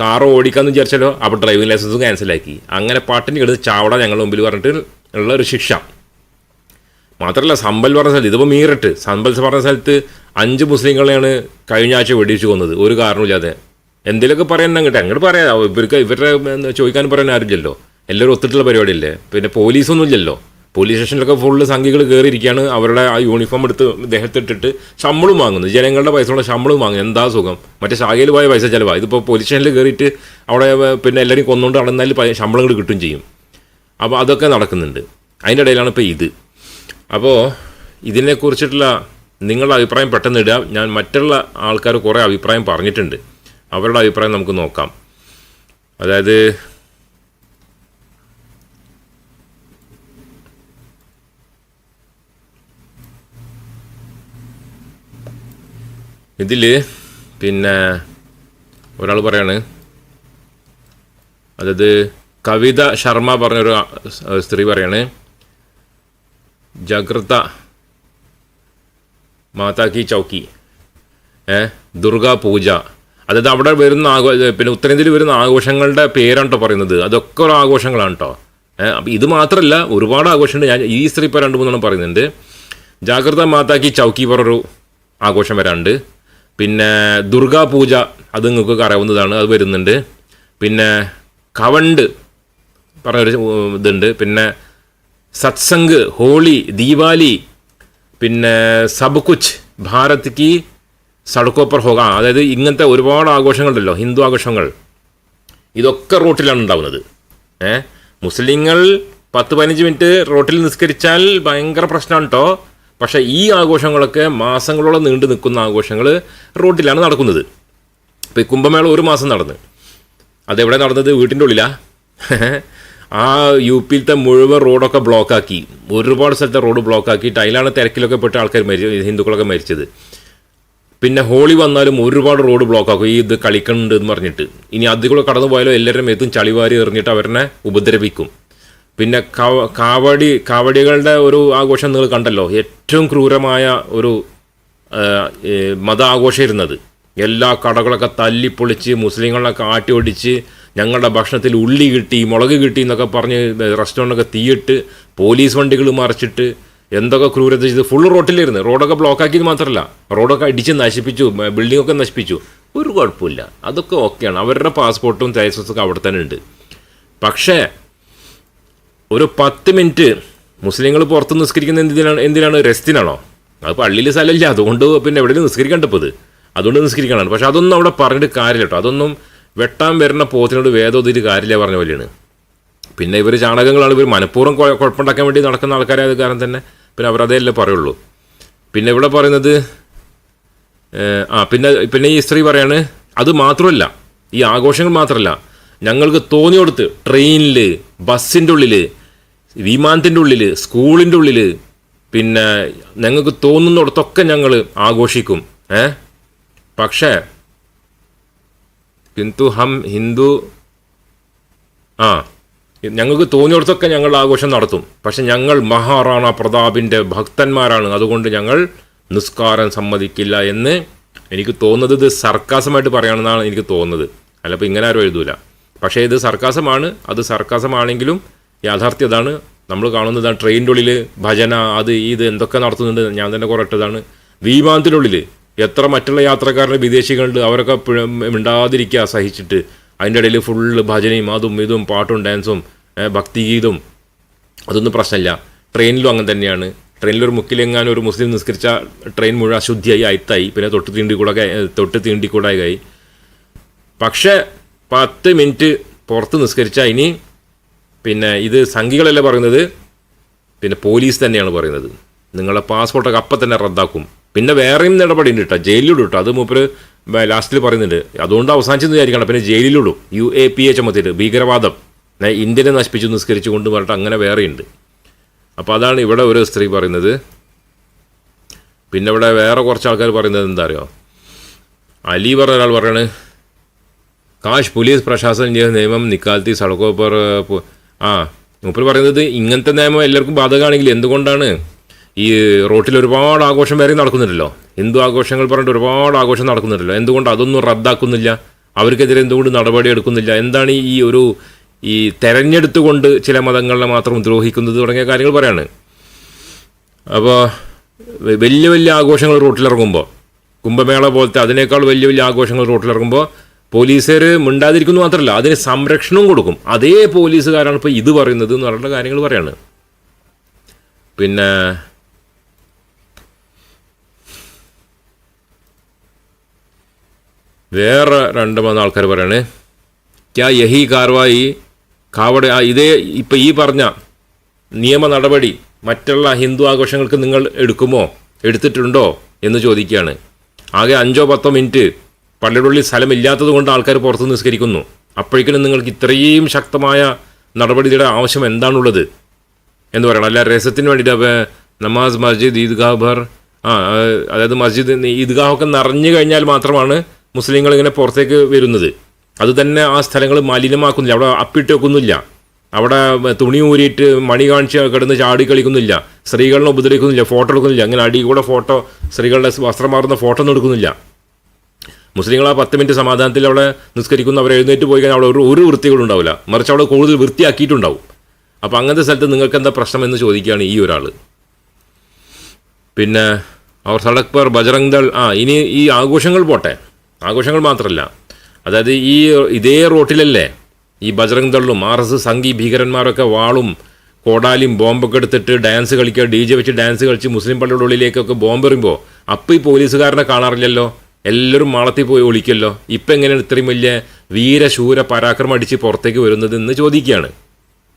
കാറോ ഓടിക്കാന്ന് വിചാരിച്ചാലോ അപ്പോൾ ഡ്രൈവിംഗ് ലൈസൻസും ക്യാൻസലാക്കി അങ്ങനെ പാട്ടിന് കിടന്ന് ചാവട ഞങ്ങളുടെ മുമ്പിൽ പറഞ്ഞിട്ട് ഉള്ള ഒരു ശിക്ഷ. മാത്രമല്ല സമ്പൽ പറഞ്ഞ സ്ഥലത്ത് ഇതിപ്പോൾ മീററ്റ് സമ്പൽ പറഞ്ഞ സ്ഥലത്ത് അഞ്ച് മുസ്ലിങ്ങളെയാണ് കഴിഞ്ഞ ആഴ്ച വെടിവെച്ച് കൊന്നത് ഒരു കാരണമില്ലാതെ എന്തെങ്കിലുമൊക്കെ പറയാൻ അങ്ങോട്ട്? അങ്ങോട്ട് പറയാം. ഇവർക്ക് ഇവരുടെ ചോദിക്കാൻ പറയാൻ ആരുമില്ലല്ലോ. എല്ലാവരും ഒത്തിട്ടുള്ള പരിപാടിയല്ലേ? പിന്നെ പോലീസൊന്നും ഇല്ലല്ലോ പോലീസ് സ്റ്റേഷനിലൊക്കെ ഫുള്ള് സംഖ്യകൾ കയറിയിരിക്കുകയാണ്. അവരുടെ ആ യൂണിഫോം എടുത്ത് ദേഹത്തിട്ടിട്ട് ശമ്പളം വാങ്ങുന്നു. ജനങ്ങളുടെ പൈസ കൊണ്ട് ശമ്പളം വാങ്ങുന്നു. എന്താ സുഖം? മറ്റേ ശാഖയിൽ പോയ പൈസ ചിലവാണ് ഇതിപ്പോൾ പോലീസ് സ്റ്റേഷനിൽ കയറിയിട്ട് അവിടെ പിന്നെ എല്ലാവരും കൊന്നുകൊണ്ട് നടന്നാൽ ശമ്പളങ്ങൾ ശമ്പളം കൂടി കിട്ടും ചെയ്യും. അപ്പോൾ അതൊക്കെ നടക്കുന്നുണ്ട്. അതിന്റെ ഇടയിലാണ് ഇപ്പോൾ ഇത്. അപ്പോൾ ഇതിനെക്കുറിച്ചിട്ടുള്ള നിങ്ങളുടെ അഭിപ്രായം പെട്ടെന്ന് ഇടുക. ഞാൻ മറ്റുള്ള ആൾക്കാർ കുറേ അഭിപ്രായം പറഞ്ഞിട്ടുണ്ട്. അവരുടെ അഭിപ്രായം നമുക്ക് നോക്കാം. അതായത് ഇതിൽ പിന്നെ ഒരാൾ പറയാണ്. അതായത് കവിത ശർമ്മ പറഞ്ഞൊരു സ്ത്രീ പറയാണ്. ജാഗ്രത. മാതാക്കി ചൗക്കി. ഏ ദുർഗാ പൂജ. അതായത് അവിടെ വരുന്ന ആഘോ പിന്നെ ഉത്തരേന്ത്യയിൽ വരുന്ന ആഘോഷങ്ങളുടെ പേരാണ് കേട്ടോ പറയുന്നത്. അതൊക്കെ ഒരു ആഘോഷങ്ങളാണ് കേട്ടോ ഏഹ് അപ്പം ഇത് മാത്രമല്ല ഒരുപാട് ആഘോഷമുണ്ട് ഞാൻ ഈ സ്ത്രീ ഇപ്പോൾ രണ്ട് മൂന്നെണ്ണം പറയുന്നുണ്ട്. ജാഗ്രത മാതാക്കി ചൗക്കി പറഞ്ഞൊരു ആഘോഷം വരാണ്ട്. പിന്നെ ദുർഗാ പൂജ അത് നിങ്ങൾക്ക് അറിയാവുന്നതാണ് അത് വരുന്നുണ്ട്. പിന്നെ കവണ്ട് പറഞ്ഞൊരു ഇതുണ്ട്. പിന്നെ സത്സംഗ് ഹോളി ദീപാവലി പിന്നെ സബ് കുച്ച് ഭാരത് കി സടക്കോപ്പർ പർ ഹോക അതായത് ഇങ്ങനത്തെ ഒരുപാട് ആഘോഷങ്ങളുണ്ടല്ലോ ഹിന്ദു ആഘോഷങ്ങൾ. ഇതൊക്കെ റോട്ടിലാണ് ഉണ്ടാവുന്നത്. ഏ? മുസ്ലിങ്ങൾ പത്ത് പതിനഞ്ച് മിനിറ്റ് റോട്ടിൽ നിസ്കരിച്ചാൽ ഭയങ്കര പ്രശ്നമാണ് കേട്ടോ പക്ഷേ ഈ ആഘോഷങ്ങളൊക്കെ മാസങ്ങളോളം നീണ്ടു നിൽക്കുന്ന ആഘോഷങ്ങൾ റോട്ടിലാണ് നടക്കുന്നത്. ഇപ്പോൾ ഈ കുംഭമേള ഒരു മാസം നടന്ന്. അതെവിടെ നടന്നത്? വീട്ടിന്റെ ഉള്ളിലാ. ആ യു പിയിലത്തെ മുഴുവൻ റോഡൊക്കെ ബ്ലോക്കാക്കി. ഒരുപാട് സ്ഥലത്തെ റോഡ് ബ്ലോക്കാക്കിയിട്ട് അതിലാണ് തിരക്കിലൊക്കെ പെട്ട ആൾക്കാർ മരിച്ചു ഹിന്ദുക്കളൊക്കെ മരിച്ചത്. പിന്നെ ഹോളി വന്നാലും ഒരുപാട് റോഡ് ബ്ലോക്കാക്കും. ഈ ഇത് കളിക്കുന്നുണ്ട് എന്ന് പറഞ്ഞിട്ട്. ഇനി അതികൂടെ കടന്നു പോയാലും എല്ലാവരും മേത്തും ചളിവാരി എറിഞ്ഞിട്ട് അവരെ ഉപദ്രവിക്കും. പിന്നെ കാവ- കാവടി കാവടികളുടെ ഒരു ആഘോഷം നിങ്ങൾ കണ്ടല്ലോ. ഏറ്റവും ക്രൂരമായ ഒരു മത ആഘോഷം ഇരുന്നത്. എല്ലാ കടകളൊക്കെ തല്ലിപ്പൊളിച്ച് മുസ്ലിങ്ങളൊക്കെ ആട്ടി ഒടിച്ച് ഞങ്ങളുടെ ഭക്ഷണത്തിൽ ഉള്ളി കിട്ടി മുളക് കിട്ടി എന്നൊക്കെ പറഞ്ഞ് റെസ്റ്റോറന്റൊക്കെ തീയിട്ട് പോലീസ് വണ്ടികൾ മറിച്ചിട്ട് എന്തൊക്കെ ക്രൂരത ചെയ്ത് ഫുൾ റോട്ടിലിരുന്ന്. റോഡൊക്കെ ബ്ലോക്കാക്കിയത് മാത്രമല്ല റോഡൊക്കെ അടിച്ച് നശിപ്പിച്ചു ബിൽഡിങ്ങൊക്കെ നശിപ്പിച്ചു. ഒരു കുഴപ്പമില്ല. അതൊക്കെ ഓക്കെയാണ്. അവരുടെ പാസ്പോർട്ടും ലൈസൻസൊക്കെ അവിടെ തന്നെ ഉണ്ട്. പക്ഷേ ഒരു പത്ത് മിനിറ്റ് മുസ്ലിങ്ങൾ പുറത്ത് നിസ്കരിക്കുന്ന എന്തിനാണ് എന്തിനാണ്? റെസ്റ്റിനാണോ അത് പള്ളിയിൽ സ്ഥലമില്ല. അതുകൊണ്ട് പിന്നെ എവിടെയും നിസ്കരിക്കേണ്ടപ്പോൾ അതുകൊണ്ട് നിസ്കരിക്കണം പക്ഷേ അതൊന്നും അവിടെ പറഞ്ഞിട്ട് കാര്യമില്ല കേട്ടോ. അതൊന്നും വെട്ടാൻ വരുന്ന പോത്തിനോട് വേദോതിരി കാര്യമില്ല പറഞ്ഞ പോലെയാണ്. പിന്നെ ഇവർ ചാണകങ്ങളാണ് ഇവർ മനഃപൂർവം കുഴ- കുഴപ്പമുണ്ടാക്കാൻ വേണ്ടി നടക്കുന്ന ആൾക്കാരായത് കാരണം തന്നെ പിന്നെ അവർ അല്ലേ പറയുള്ളൂ. പിന്നെ ഇവിടെ പറയുന്നത് ആ പിന്നെ പിന്നെ ഈ സ്ത്രീ പറയാണ് അത് മാത്രമല്ല ഈ ആഘോഷങ്ങൾ മാത്രമല്ല ഞങ്ങൾക്ക് തോന്നിയെടുത്ത് ട്രെയിനിൽ ബസ്സിന്റെ ഉള്ളിൽ വിമാനത്തിന്റെ ഉള്ളിൽ സ്കൂളിന്റെ ഉള്ളിൽ പിന്നെ ഞങ്ങൾക്ക് തോന്നുന്നിടത്തൊക്കെ ഞങ്ങൾ ആഘോഷിക്കും ഏ? പക്ഷേ കിന്തു ഹം ഹിന്ദു ആ ഞങ്ങൾക്ക് തോന്നിയിടത്തൊക്കെ ഞങ്ങൾ ആഘോഷം നടത്തും. പക്ഷെ ഞങ്ങൾ മഹാറാണ പ്രതാപിന്റെ ഭക്തന്മാരാണ്. അതുകൊണ്ട് ഞങ്ങൾ നിസ്കാരം സമ്മതിക്കില്ല എന്ന് എനിക്ക് തോന്നുന്നത് ഇത് സർക്കാസമായിട്ട് പറയണമെന്നാണ് എനിക്ക് തോന്നുന്നത്. അല്ല അപ്പോൾ ഇങ്ങനെ ആരും എഴുതൂല. പക്ഷേ ഇത് സർക്കാസമാണ്. അത് സർക്കാസമാണെങ്കിലും യാഥാർത്ഥ്യതാണ് നമ്മൾ കാണുന്നതാണ് ട്രെയിനിന്റെ ഉള്ളിൽ ഭജന അത് ഇത് എന്തൊക്കെ നടത്തുന്നുണ്ട് ഞാൻ തന്നെ കുറേ ഇട്ടതാണ് വിമാനത്തിനുള്ളിൽ എത്ര മറ്റുള്ള യാത്രക്കാരുടെ വിദേശികളുണ്ട് അവരൊക്കെ മിണ്ടാതിരിക്കുക സഹിച്ചിട്ട്. അതിന്റെ ഇടയിൽ ഫുള്ള് ഭജനയും അതും ഇതും പാട്ടും ഡാൻസും ഭക്തിഗീതും. ഭക്തിഗീതവും അതൊന്നും പ്രശ്നമില്ല. ട്രെയിനിലും അങ്ങനെ തന്നെയാണ്. ട്രെയിനിലൊരു മുക്കിലെങ്ങാനും ഒരു മുസ്ലിം നിസ്കരിച്ച ട്രെയിൻ മുഴുവൻ അശുദ്ധിയായി അയത്തായി. പിന്നെ തൊട്ട് തീണ്ടി കൂടെ തൊട്ട് തീണ്ടി കൂടെ ആയി പക്ഷേ പത്ത് മിനിറ്റ് പുറത്ത് നിസ്കരിച്ച ഇനി പിന്നെ ഇത് സംഘികളല്ലേ പറയുന്നത്? പിന്നെ പോലീസ് തന്നെയാണ് പറയുന്നത്. നിങ്ങളുടെ പാസ്പോർട്ടൊക്കെ അപ്പം തന്നെ റദ്ദാക്കും. പിന്നെ വേറെയും നടപടി ഉണ്ട് കേട്ടോ ജയിലിലിടും കേട്ടോ അത് മൂപ്പര് ലാസ്റ്റിൽ പറയുന്നുണ്ട്. അതുകൊണ്ട് അവസാനിച്ചെന്ന് വിചാരിക്കണം. പിന്നെ ജയിലിലിടും യു എ പി എ ചുമത്തിയിട്ട് ഭീകരവാദം. ഇന്ത്യനെ നശിപ്പിച്ചു നിസ്കരിച്ചു കൊണ്ട് പറഞ്ഞിട്ട് അങ്ങനെ വേറെയുണ്ട്. അപ്പോൾ അതാണ് ഇവിടെ ഒരു സ്ത്രീ പറയുന്നത്. പിന്നെ ഇവിടെ വേറെ കുറച്ച് ആൾക്കാർ പറയുന്നത് എന്താ അറിയോ അലി പറഞ്ഞ ഒരാൾ പറയാണ് കാശ് പോലീസ് പ്രശാസൻ ചെയ്ത നിയമം നിക്കാലത്തി സടക്കോ पर ആ മൂപ്പർ പറയുന്നത് ഇങ്ങനത്തെ നിയമം എല്ലാവർക്കും ബാധകമാണെങ്കിൽ എന്തുകൊണ്ടാണ്? ഈ റോട്ടിൽ ഒരുപാട് ആഘോഷം വേറെ നടക്കുന്നുണ്ടല്ലോ. ഹിന്ദു ആഘോഷങ്ങൾ പറഞ്ഞിട്ട് ഒരുപാട് ആഘോഷം നടക്കുന്നുണ്ടല്ലോ. എന്തുകൊണ്ട് അതൊന്നും റദ്ദാക്കുന്നില്ല? അവർക്കെതിരെ എന്തുകൊണ്ട് നടപടി എടുക്കുന്നില്ല? എന്താണ് ഈ ഒരു ഈ തെരഞ്ഞെടുത്തുകൊണ്ട് ചില മതങ്ങളെ മാത്രം ദ്രോഹിക്കുന്നത് തുടങ്ങിയ കാര്യങ്ങൾ പറയാണ്. അപ്പോൾ വലിയ വലിയ ആഘോഷങ്ങൾ റോട്ടിലിറങ്ങുമ്പോൾ കുംഭമേള പോലത്തെ അതിനേക്കാൾ വലിയ വലിയ ആഘോഷങ്ങൾ റോട്ടിലിറങ്ങുമ്പോൾ പോലീസുകാർ മിണ്ടാതിരിക്കുന്നു മാത്രമല്ല അതിന് സംരക്ഷണവും കൊടുക്കും. അതേ പോലീസുകാരാണ് ഇപ്പോൾ ഇത് പറയുന്നത് എന്ന് പറഞ്ഞിട്ടുള്ള കാര്യങ്ങൾ പറയാണ്. പിന്നെ വേറെ രണ്ട് മൂന്ന് ആൾക്കാർ പറയണേ. ക്യാ യഹി കാർവായി? കാവട ആ ഇതേ ഇപ്പം ഈ പറഞ്ഞ നിയമ നടപടി മറ്റുള്ള ഹിന്ദു ആഘോഷങ്ങൾക്ക് നിങ്ങൾ എടുക്കുമോ? എടുത്തിട്ടുണ്ടോ? എന്ന് ചോദിക്കുകയാണ് ആകെ അഞ്ചോ പത്തോ മിനിറ്റ് പള്ളിയുടെ ഉള്ളിൽ സ്ഥലമില്ലാത്തത് കൊണ്ട് ആൾക്കാർ പുറത്ത് നിസ്കരിക്കുന്നു. അപ്പോഴേക്കും നിങ്ങൾക്ക് ഇത്രയും ശക്തമായ നടപടിയുടെ ആവശ്യം എന്താണുള്ളത്? എന്ന് പറയണം. അല്ല രസത്തിന് വേണ്ടിയിട്ട് നമാസ് മസ്ജിദ് ഈദ്ഗാഹ് ഭർ ആ, അതായത് മസ്ജിദ് ഈദ്ഗാഹൊക്കെ നിറഞ്ഞു കഴിഞ്ഞാൽ മാത്രമാണ് മുസ്ലിങ്ങൾ ഇങ്ങനെ പുറത്തേക്ക് വരുന്നത്. അതുതന്നെ ആ സ്ഥലങ്ങൾ മലിനമാക്കുന്നില്ല അവിടെ അപ്പിട്ട് വെക്കുന്നില്ല. അവിടെ തുണി ഊരിയിട്ട് മണി കാണിച്ച് കിടന്ന് ചാടി കളിക്കുന്നില്ല. സ്ത്രീകളെ ഉപദ്രവിക്കുന്നില്ല. ഫോട്ടോ എടുക്കുന്നില്ല. അങ്ങനെ അടി കൂടെ ഫോട്ടോ സ്ത്രീകളുടെ വസ്ത്രം മാറുന്ന ഫോട്ടോ ഒന്നും എടുക്കുന്നില്ല. മുസ്ലിങ്ങൾ ആ പത്ത് മിനിറ്റ് സമാധാനത്തിൽ അവിടെ നിസ്കരിക്കുന്നു. അവർ എഴുന്നേറ്റ് പോയി കഴിഞ്ഞാൽ അവിടെ ഒരു വൃത്തികളും ഉണ്ടാവില്ല. മറിച്ച് അവിടെ കൂടുതൽ വൃത്തിയാക്കിയിട്ടുണ്ടാവും. അപ്പോൾ അങ്ങനത്തെ സ്ഥലത്ത് നിങ്ങൾക്ക് എന്താ പ്രശ്നം എന്ന് ചോദിക്കുകയാണ് ഈ ഒരാൾ പിന്നെ അവർ സടക് പർ ബജറംഗ് ദൾ ആ ഇനി ഈ ആഘോഷങ്ങൾ പോട്ടെ. ആഘോഷങ്ങൾ മാത്രമല്ല അതായത് ഈ ഇതേ റോട്ടിലല്ലേ ഈ ബജറംഗ് ദളും ആർ എസ് സംഘി ഭീകരന്മാരൊക്കെ വാളും കോടാലിയും ബോംബൊക്കെ എടുത്തിട്ട് ഡാൻസ് കളിക്കുക ഡി ജെ വെച്ച് ഡാൻസ് കളിച്ച് മുസ്ലിം പള്ളിയുടെ ഉള്ളിലേക്കൊക്കെ ബോംബെറിയുമ്പോൾ അപ്പോൾ ഈ പോലീസുകാരനെ കാണാറില്ലല്ലോ? എല്ലാവരും മാളത്തിൽ പോയി ഒളിക്കല്ലോ? ഇപ്പം എങ്ങനെയാണ് ഇത്രയും വലിയ വീരശൂര പരാക്രമം അടിച്ച് പുറത്തേക്ക് വരുന്നത് എന്ന് ചോദിക്കുകയാണ്.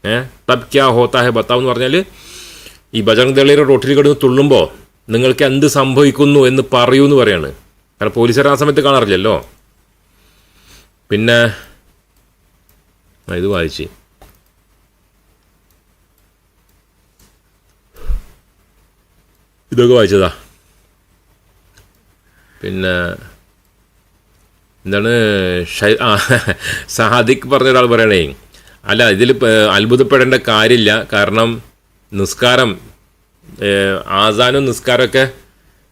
ഏ? തബ് ക്യാ ഹോത്താ ഹെ ബത്താവ് എന്ന് പറഞ്ഞാൽ ഈ ബജറംഗ് ദളിയുടെ റോട്ടിൽ കിടന്ന് തുള്ളുമ്പോൾ നിങ്ങൾക്ക് എന്ത് സംഭവിക്കുന്നു എന്ന് പറയൂ എന്ന് പറയാണ്. കാരണം പോലീസ് ആ സമയത്ത് കാണാറില്ലല്ലോ? പിന്നെ ഇത് വായിച്ച്. ഇതൊക്കെ വായിച്ചതാ. പിന്നെ എന്താണ് ഷൈ ആ പറഞ്ഞ ഒരാൾ പറയണേ അല്ല ഇതിൽ അത്ഭുതപ്പെടേണ്ട കാര്യമില്ല. കാരണം നിസ്കാരം ആസാനും നിസ്കാരമൊക്കെ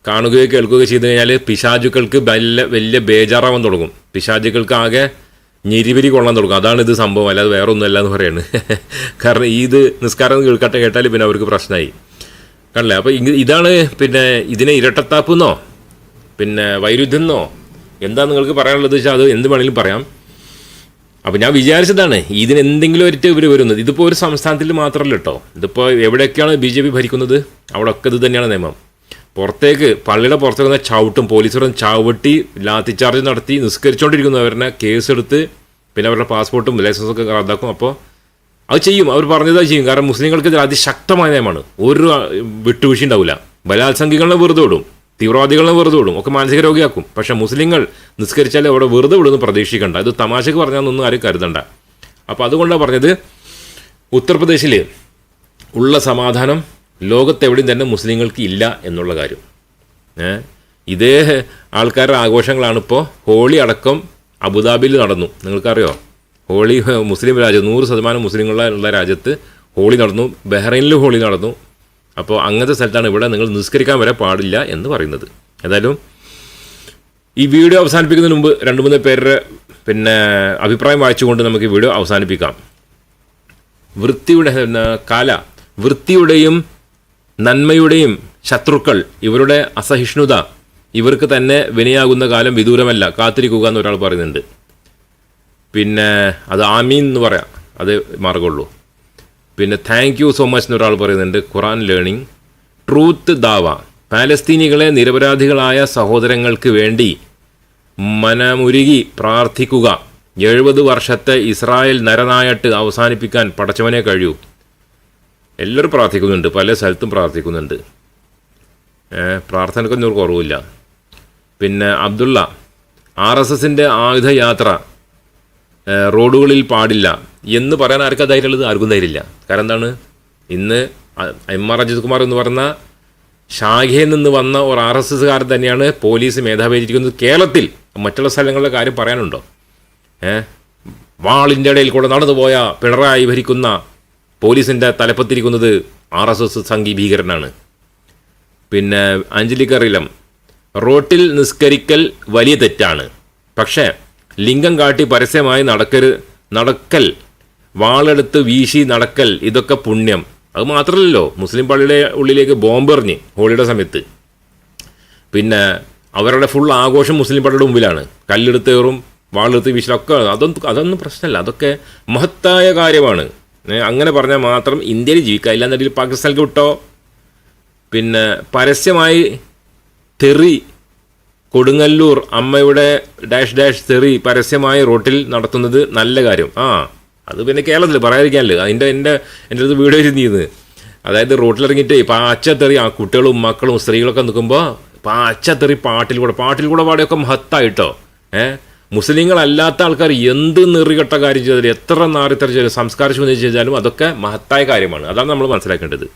കാണുകയോ കേൾക്കുകയോ ചെയ്തു കഴിഞ്ഞാൽ പിശാചുക്കൾക്ക് വലിയ വലിയ ബേജാറാവാൻ തുടങ്ങും. പിശാചുക്കൾക്ക് ആകെ ഞെരിവരി കൊള്ളാൻ തുടങ്ങും. അതാണ് ഇത് സംഭവം. അല്ലാതെ വേറെ ഒന്നുമല്ല എന്ന് പറയാണ്. കാരണം ഇത് നിസ്കാരം കേൾക്കട്ടെ കേട്ടാൽ പിന്നെ അവർക്ക് പ്രശ്നമായി കണ്ടല്ലേ? അപ്പോൾ ഇതാണ് പിന്നെ ഇതിനെ ഇരട്ടത്താപ്പെന്നോ? പിന്നെ വൈരുദ്ധ്യം എന്നോ എന്താ നിങ്ങൾക്ക് പറയാനുള്ളത് വെച്ചാൽ അത് എന്ത് വേണമെങ്കിലും പറയാം. അപ്പോൾ ഞാൻ വിചാരിച്ചതാണ് ഇതിന് എന്തെങ്കിലും ഒരു ഇവർ വരുന്നത്. ഇതിപ്പോൾ ഒരു സംസ്ഥാനത്തിൽ മാത്രമല്ല കേട്ടോ ഇതിപ്പോൾ എവിടെയൊക്കെയാണ് ബി ജെ പി ഭരിക്കുന്നത്? അവിടെയൊക്കെ ഇത് തന്നെയാണ് നിയമം. പുറത്തേക്ക് പള്ളിയുടെ പുറത്തേക്ക് വന്ന ചവിട്ടും പോലീസുകാരും ചവിട്ടി ലാത്തി ചാർജ് നടത്തി നിസ്കരിച്ചുകൊണ്ടിരിക്കുന്നവരുടെ കേസെടുത്ത് പിന്നെ അവരുടെ പാസ്പോർട്ടും ലൈസൻസൊക്കെ റദ്ദാക്കും. അപ്പോൾ അത് ചെയ്യും. അവർ പറഞ്ഞതായി ചെയ്യും. കാരണം മുസ്ലിങ്ങൾക്ക് ഇത് അതിശക്തമായ നിയമമാണ്. ഒരു വിട്ടുവീഴ്ച ഉണ്ടാവില്ല. ബലാത്സംഗികളെ വെറുതെ വിടും. തീവ്രവാദികളെ വെറുതെ വിടും. ഒക്കെ മാനസിക രോഗിയാക്കും. പക്ഷേ മുസ്ലിങ്ങൾ നിസ്കരിച്ചാലേ അവിടെ വെറുതെ വിടുമെന്ന് പ്രതീക്ഷിക്കണ്ട. ഇത് തമാശക്ക് പറഞ്ഞാൽ ആരും കരുതണ്ട. അപ്പോൾ അതുകൊണ്ടാണ് പറഞ്ഞത് ഉത്തർപ്രദേശിൽ ഉള്ള സമാധാനം ലോകത്തെവിടെയും തന്നെ മുസ്ലിങ്ങൾക്ക് ഇല്ല എന്നുള്ള കാര്യം. ഇതേ ആൾക്കാരുടെ ആഘോഷങ്ങളാണ് ഇപ്പോൾ ഹോളി അടക്കം അബുദാബിയിൽ നടന്നു. നിങ്ങൾക്കറിയോ? ഹോളി മുസ്ലിം രാജ്യം നൂറ് ശതമാനം മുസ്ലിങ്ങളുള്ള രാജ്യത്ത് ഹോളി നടന്നു. ബഹ്റൈനിലും ഹോളി നടന്നു. അപ്പോൾ അങ്ങനത്തെ സ്ഥലത്താണ് ഇവിടെ നിങ്ങൾ നിസ്കരിക്കാൻ വരെ പാടില്ല എന്ന് പറയുന്നത്. എന്തായാലും ഈ വീഡിയോ അവസാനിപ്പിക്കുന്നതിന് മുമ്പ് രണ്ട് മൂന്ന് പേരുടെ പിന്നെ അഭിപ്രായം വായിച്ചുകൊണ്ട് നമുക്ക് വീഡിയോ അവസാനിപ്പിക്കാം. വൃത്തിയുടെ കാല. വൃത്തിയുടെയും നന്മയുടെയും ശത്രുക്കൾ ഇവരുടെ അസഹിഷ്ണുത ഇവർക്ക് തന്നെ വിനയാകുന്ന കാലം വിദൂരമല്ല. കാത്തിരിക്കുക എന്ന് ഒരാൾ പറയുന്നുണ്ട്. പിന്നെ അത് ആമീൻ എന്ന് പറയാം. അത് മാർഗമുള്ളൂ പിന്നെ താങ്ക് യു സോ മച്ച് എന്നൊരാൾ പറയുന്നുണ്ട്. ഖുറാൻ ലേണിംഗ് ട്രൂത്ത് ദാവ. പാലസ്തീനികളെ നിരപരാധികളായ സഹോദരങ്ങൾക്ക് വേണ്ടി മനമുരുകി പ്രാർത്ഥിക്കുക. എഴുപത് വർഷത്തെ ഇസ്രായേൽ നരനായിട്ട് അവസാനിപ്പിക്കാൻ പടച്ചവനെ കഴിയൂ. എല്ലാവരും പ്രാർത്ഥിക്കുന്നുണ്ട് പല സ്ഥലത്തും പ്രാർത്ഥിക്കുന്നുണ്ട്. പ്രാർത്ഥനയ്ക്ക് ഒന്നും കുറവില്ല. പിന്നെ അബ്ദുള്ള ആർ എസ് എസിന്റെ ആയുധയാത്ര റോഡുകളിൽ പാടില്ല. എന്ന് പറയാൻ ആർക്കാ ധൈര്യമുള്ളത് ആർക്കും ധൈര്യമില്ല കാരണം എന്താണ്? ഇന്ന് എം ആർ അജിത് കുമാർ എന്ന് പറഞ്ഞ ശാഖയിൽ നിന്ന് വന്ന ഒരു ആർ എസ് എസ്സുകാരൻ തന്നെയാണ് പോലീസ് മേധാവിയിരിക്കുന്നത് കേരളത്തിൽ മറ്റുള്ള സ്ഥലങ്ങളിലെ കാര്യം പറയാനുണ്ടോ? ഏഹ് വാളിന്റെ ഇടയിൽ കൂടെ നടന്നു പോയ പിണറായി ഭരിക്കുന്ന പോലീസിന്റെ തലപ്പത്തിരിക്കുന്നത് ആർ എസ് എസ് സംഘി ഭീകരനാണ് പിന്നെ അഞ്ജലിക്കറിലം റോട്ടിൽ നിസ്കരിക്കൽ വലിയ തെറ്റാണ്. പക്ഷേ ലിംഗം കാട്ടി പരസ്യമായി നടക്കരു നടക്കൽ വാളെടുത്ത് വീശി നടക്കൽ ഇതൊക്കെ പുണ്യം. അത് മാത്രമല്ലല്ലോ മുസ്ലിം പള്ളിയുടെ ഉള്ളിലേക്ക് ബോംബെറിഞ്ഞ് ഹോളിയുടെ സമയത്ത്. പിന്നെ അവരുടെ ഫുൾ ആഘോഷം മുസ്ലിം പള്ളിയുടെ മുമ്പിലാണ്. കല്ലെടുത്തേറും വാളെടുത്ത് വീശലൊക്കെ അതൊന്നും അതൊന്നും പ്രശ്നമല്ല. അതൊക്കെ മഹത്തായ കാര്യമാണ്. അങ്ങനെ പറഞ്ഞാൽ മാത്രം ഇന്ത്യയിൽ ജീവിക്കുക ഇല്ലാന്നുണ്ടെങ്കിൽ പാകിസ്ഥാനിലേക്ക് വിട്ടോ. പിന്നെ പരസ്യമായി തെറി കൊടുങ്ങല്ലൂർ അമ്മയുടെ ഡാഷ് ഡാഷ് തെറി പരസ്യമായി റോട്ടിൽ നടത്തുന്നത് നല്ല കാര്യം. ആ അത് പിന്നെ കേരളത്തിൽ പറയാതിരിക്കാനല്ലോ. അതിന്റെ എന്റെ എന്റെ അടുത്ത് വീഡിയോ ചെയ്യുന്നത് അതായത് റോട്ടിലിറങ്ങിയിട്ട് അച്ഛ തെറി ആ കുട്ടികളും മക്കളും സ്ത്രീകളൊക്കെ നിൽക്കുമ്പോൾ ഇപ്പം ആ പാട്ടിൽ കൂടെ പാട്ടിലൂടെ പാടിയൊക്കെ മഹത്തായിട്ടോ. ഏ മുസ്ലിങ്ങളല്ലാത്ത ആൾക്കാർ എന്ത് നെറികെട്ട കാര്യം ചെയ്താലും എത്ര നാറിത്തര ചെയ്താലും സംസ്കാര ശൂന്യം ചെയ്താലും അതൊക്കെ മഹത്തായ കാര്യമാണ്. അതാണ് നമ്മൾ മനസ്സിലാക്കേണ്ടത്.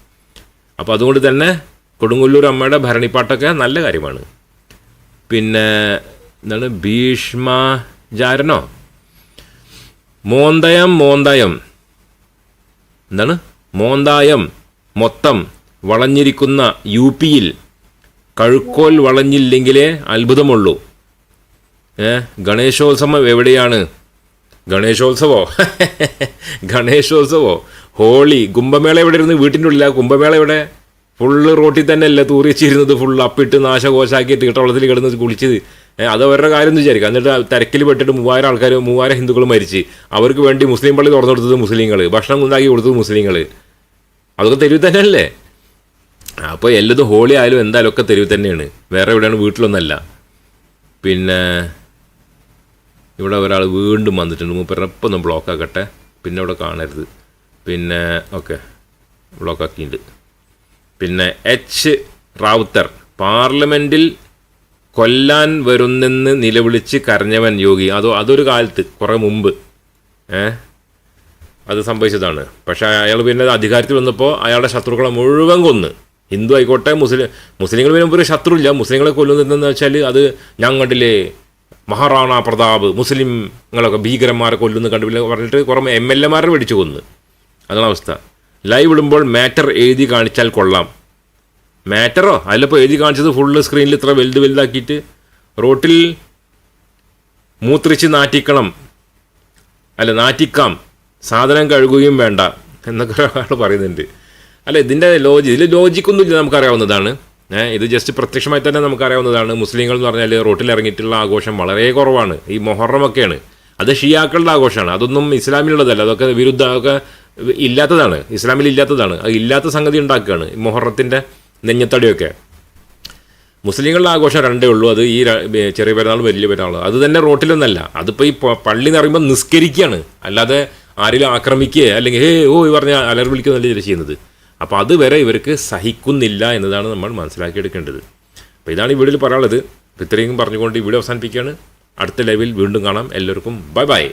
അപ്പോൾ അതുകൊണ്ട് തന്നെ കൊടുങ്ങല്ലൂർ അമ്മയുടെ ഭരണിപ്പാട്ടൊക്കെ നല്ല കാര്യമാണ്. പിന്നെ എന്താണ്? ഭീഷ്മചാരനോ? മോന്തയം മോന്തയം. എന്താണ്? മോന്തായം മൊത്തം വളഞ്ഞിരിക്കുന്ന യു പിയിൽ കഴുക്കോൽ വളഞ്ഞില്ലെങ്കിലേ അത്ഭുതമുള്ളൂ. ഗണേശോത്സവം എവിടെയാണ്? ഗണേശോത്സവോ? ഗണേശോത്സവോ? ഹോളി കുംഭമേള എവിടെ ഇരുന്ന് വീട്ടിന്റെ ഉള്ളിലാ? കുംഭമേള എവിടെ? ഫുള്ള് റോട്ടിൽ തന്നെ അല്ല തൂറി വെച്ചിരുന്നത് ഫുള്ള് അപ്പിട്ട് നാശകോശാക്കി തീട്ടവളത്തിൽ കിടന്ന് കുളിച്ചത്. അത് അവരുടെ കാര്യം എന്ന് വിചാരിക്കുക എന്നിട്ട് തിരക്കിൽ പെട്ടിട്ട് മൂവായിരം ആൾക്കാർ മൂവായിരം ഹിന്ദുക്കൾ മരിച്ച്. അവർക്ക് വേണ്ടി മുസ്ലിം പള്ളി തുറന്നു കൊടുത്തത് മുസ്ലിങ്ങൾ ഭക്ഷണം ഉണ്ടാക്കി കൊടുത്തത് മുസ്ലിങ്ങൾ അതൊക്കെ തെരുവ് തന്നെയല്ലേ? അപ്പോൾ എല്ലതും ഹോളി ആയാലും എന്തായാലും ഒക്കെ തെരുവ് തന്നെയാണ്. വേറെ എവിടെയാണ്? വീട്ടിലൊന്നല്ല. പിന്നെ ഇവിടെ ഒരാൾ വീണ്ടും വന്നിട്ടുണ്ട്. മൂപ്പരുടെ ഇപ്പം ഒന്ന് ബ്ലോക്ക് ആക്കട്ടെ. പിന്നെ ഇവിടെ കാണരുത്. പിന്നെ ഓക്കെ ബ്ലോക്ക് ആക്കിയിട്ടുണ്ട്. പിന്നെ എച്ച് റാവുത്തർ. പാർലമെന്റിൽ കൊല്ലാൻ വരുന്നെന്ന് നിലവിളിച്ച് കരഞ്ഞവൻ യോഗി. അതോ അതൊരു കാലത്ത് കുറേ മുമ്പ്. ഏ? അത് സംഭവിച്ചതാണ്. പക്ഷേ അയാൾ പിന്നെ അധികാരത്തിൽ വന്നപ്പോൾ അയാളുടെ ശത്രുക്കളെ മുഴുവൻ കൊന്ന്. ഹിന്ദു ആയിക്കോട്ടെ മുസ്ലിം മുസ്ലിങ്ങൾ പിന്നെ ഒരു ശത്രുവില്ല. മുസ്ലിങ്ങളെ കൊല്ലുന്നതെന്ന് വെച്ചാൽ അത് ഞങ്ങളിലെ മഹാറാണ പ്രതാപ് മുസ്ലിങ്ങളൊക്കെ ഭീകരന്മാരെ കൊല്ലുന്നു കണ്ടു പറഞ്ഞിട്ട് കുറേ എം എൽ എമാരെ പിടിച്ചു കൊന്ന്. അതാണ് അവസ്ഥ. ലൈവ് ഇടുമ്പോൾ മാറ്റർ എഴുതി കാണിച്ചാൽ കൊള്ളാം. മാറ്ററോ? അതിലിപ്പോൾ എഴുതി കാണിച്ചത് ഫുള്ള് സ്ക്രീനിൽ ഇത്ര വലുത് വലുതാക്കിയിട്ട് റോട്ടിൽ മൂത്രിച്ച് നാറ്റിക്കണം. അല്ല നാറ്റിക്കാം. സാധനം കഴുകുകയും വേണ്ട എന്നൊക്കെ ഒരാൾ പറയുന്നുണ്ട്. അല്ല ഇതിന്റെ ലോജി ഇതിൽ ലോജിക്കൊന്നുമില്ല നമുക്കറിയാവുന്നതാണ്. ഇത് ജസ്റ്റ് പ്രത്യക്ഷമായി തന്നെ നമുക്കറിയാവുന്നതാണ്. മുസ്ലിങ്ങൾ എന്ന് പറഞ്ഞാൽ റോട്ടിൽ ഇറങ്ങിയിട്ടുള്ള ആഘോഷം വളരെ കുറവാണ്. ഈ മൊഹറമൊക്കെയാണ്. അത് ഷിയാക്കളുടെ ആഘോഷമാണ്. അതൊന്നും ഇസ്ലാമിലുള്ളതല്ല. അതൊക്കെ വിരുദ്ധ അതൊക്കെ ഇല്ലാത്തതാണ്. ഇസ്ലാമിൽ ഇല്ലാത്തതാണ്. അത് ഇല്ലാത്ത സംഗതി ഉണ്ടാക്കുകയാണ്. മൊഹറത്തിന്റെ നെഞ്ഞത്തടിയൊക്കെ. മുസ്ലിങ്ങളുടെ ആഘോഷം രണ്ടേ ഉള്ളൂ. അത് ഈ ചെറിയ പെരുന്നാൾ വലിയ പെരുന്നാൾ അത് തന്നെ റോട്ടിലൊന്നല്ല. അതിപ്പോൾ ഈ പള്ളി എന്ന് പറയുമ്പോൾ നിസ്കരിക്കുകയാണ് അല്ലാതെ ആരെങ്കിലും ആക്രമിക്കുക അല്ലെങ്കിൽ ഹേ ഓ ഈ പറഞ്ഞ അലർ വിളിക്കുന്നല്ല ഇവർ ചെയ്യുന്നത്. അപ്പോൾ അതുവരെ ഇവർക്ക് സഹിക്കുന്നില്ല എന്നതാണ് നമ്മൾ മനസ്സിലാക്കിയെടുക്കേണ്ടത്. അപ്പോൾ ഇതാണ് ഈ വീഡിയോയിൽ പറയാനുള്ളത്. ഇത്രയും പറഞ്ഞുകൊണ്ട് ഈ വീഡിയോ അവസാനിപ്പിക്കുകയാണ്. അടുത്ത ലൈവിൽ വീണ്ടും കാണാം. എല്ലാവർക്കും ബൈ ബൈ.